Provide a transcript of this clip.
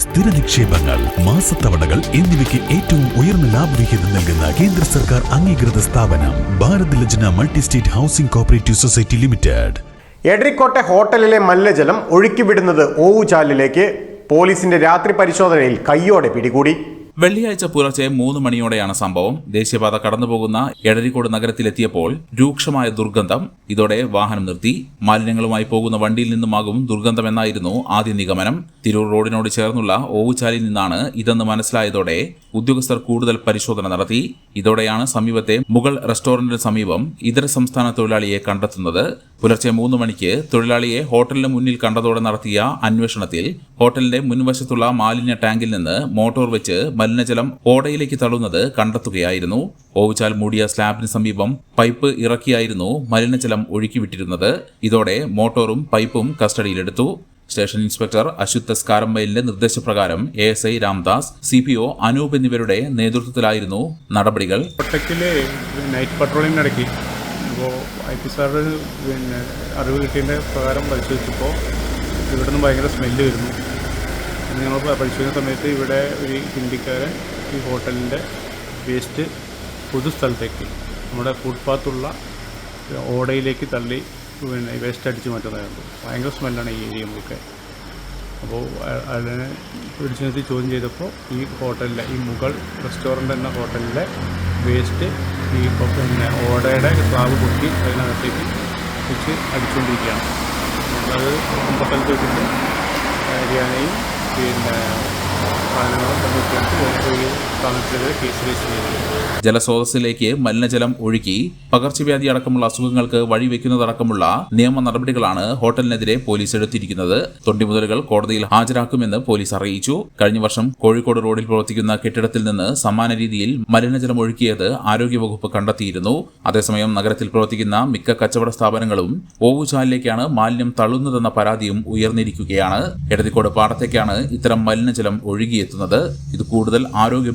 സ്ഥിര നിക്ഷേപങ്ങൾ മാസത്തവണകൾ എന്നിവയ്ക്ക് ഏറ്റവും ഉയർന്ന ലാഭവിഹിതം നൽകുന്ന കേന്ദ്ര സർക്കാർ അംഗീകൃത സ്ഥാപനം Bharat Lajna multi state housing cooperative society limited. എടരിക്കോട്ടെ ഹോട്ടലിലെ മലിനജലം ഒഴുക്കിവിടുന്നത് ഓവുചാലിലേക്ക് പോലീസിന്റെ രാത്രി പരിശോധനയിൽ കയ്യോടെ പിടികൂടി. വെള്ളിയാഴ്ച പുലർച്ചെ മൂന്ന് മണിയോടെയാണ് സംഭവം. ദേശീയപാത കടന്നുപോകുന്ന എടരിക്കോട് നഗരത്തിലെത്തിയപ്പോൾ രൂക്ഷമായ ദുർഗന്ധം. ഇതോടെ വാഹനം നിർത്തി. മാലിന്യങ്ങളുമായി പോകുന്ന വണ്ടിയിൽ നിന്നുമാകും ദുർഗന്ധമെന്നായിരുന്നു ആദ്യ നിഗമനം. തിരൂർ റോഡിനോട് ചേർന്നുള്ള ഓവുചാലിൽ നിന്നാണ് ഇതെന്ന് മനസ്സിലായതോടെ ഉദ്യോഗസ്ഥർ കൂടുതൽ പരിശോധന നടത്തി. ഇതോടെയാണ് സമീപത്തെ മുഗൾ റെസ്റ്റോറന്റിന് സമീപം ഇതര സംസ്ഥാന തൊഴിലാളിയെ കണ്ടെത്തുന്നത്. പുലർച്ചെ മൂന്ന് മണിക്ക് തൊഴിലാളിയെ ഹോട്ടലിന് മുന്നിൽ കണ്ടതോടെ നടത്തിയ അന്വേഷണത്തിൽ ഹോട്ടലിന്റെ മുൻവശത്തുള്ള മാലിന്യ ടാങ്കിൽ നിന്ന് മോട്ടോർ വെച്ച് മലിനജലം ഓടയിലേക്ക് തള്ളുന്നത് കണ്ടെത്തുകയായിരുന്നു. ഓവുചാൽ മൂടിയ സ്ലാബിന് സമീപം പൈപ്പ് ഇറക്കിയായിരുന്നു മലിനജലം ഒഴുക്കിവിട്ടിരുന്നത്. ഇതോടെ മോട്ടോറും പൈപ്പും കസ്റ്റഡിയിലെടുത്തു. സ്റ്റേഷൻ ഇൻസ്പെക്ടർ അശുദ്ധ സ്കാരമ്പയിലിന്റെ നിർദ്ദേശപ്രകാരം A S I Ramdas C P O Anoop എന്നിവരുടെ നേതൃത്വത്തിലായിരുന്നു നടപടികൾ. കോട്ടക്കിൽ നൈറ്റ് പട്രോളിംഗ് നടക്കി അപ്പോൾ ഐ പി സാറിന് പിന്നെ അറിവ് കിട്ടിയതിന്റെ പ്രകാരം പരിശോധിച്ചപ്പോൾ ഇവിടെ നിന്ന് ഭയങ്കര സ്മെല്ല് വരുന്നു. ഞങ്ങൾ പരിശോധിക്കുന്ന സമയത്ത് ഇവിടെ ഒരു ഹിന്ദിക്കാരൻ ഈ ഹോട്ടലിന്റെ വേസ്റ്റ് പൊതുസ്ഥലത്തേക്ക് നമ്മുടെ ഫുട്പാത്തുള്ള ഓടയിലേക്ക് തള്ളി പിന്നെ വേസ്റ്റ് അടിച്ച് മാറ്റുന്നതായിരുന്നു ഭയങ്കര സ്മെല്ലാണ് ഈ ഏരിയ മുഴുക്കെ. അപ്പോൾ അതിനെ പിടിച്ചു നിർത്തി ചോദ്യം ചെയ്തപ്പോൾ ഈ ഹോട്ടലിലെ ഈ മുഗൾ റെസ്റ്റോറന്റ് എന്ന ഹോട്ടലിലെ വേസ്റ്റ് ഈ പിന്നെ ഓടയുടെ സ്ലാബ് പൊട്ടി അതിനകത്തേക്ക് വെച്ച് അടിച്ചുകൊണ്ടിരിക്കുകയാണ് അത് അമ്പത്തഞ്ച് വെച്ചിട്ട് ഹരിയാനയും പിന്നെ സാധനങ്ങളും തമ്മിൽ ഒരു ജലസ്രോതസ്സിലേക്ക് മലിനജലം ഒഴുക്കി പകർച്ചവ്യാധി അടക്കമുള്ള അസുഖങ്ങൾക്ക് വഴിവെക്കുന്നതടക്കമുള്ള നിയമ നടപടികളാണ് ഹോട്ടലിനെതിരെ പോലീസ് എടുത്തിരിക്കുന്നത്. തൊണ്ടിമുതലുകൾ കോടതിയിൽ ഹാജരാക്കുമെന്ന് പോലീസ് അറിയിച്ചു. കഴിഞ്ഞ വർഷം കോഴിക്കോട് റോഡിൽ പ്രവർത്തിക്കുന്ന കെട്ടിടത്തിൽ നിന്ന് സമാന രീതിയിൽ മലിനജലം ഒഴുക്കിയത് ആരോഗ്യവകുപ്പ് കണ്ടെത്തിയിരുന്നു. അതേസമയം നഗരത്തിൽ പ്രവർത്തിക്കുന്ന മിക്ക കച്ചവട സ്ഥാപനങ്ങളും ഓവുചാലിലേക്കാണ് മാലിന്യം തള്ളുന്നതെന്ന പരാതിയും ഉയർന്നിരിക്കുകയാണ്. എടതിക്കോട് പാടത്തേക്കാണ് ഇത്തരം മലിനജലം ഒഴുകിയെത്തുന്നത്. ഇത് കൂടുതൽ ആരോഗ്യ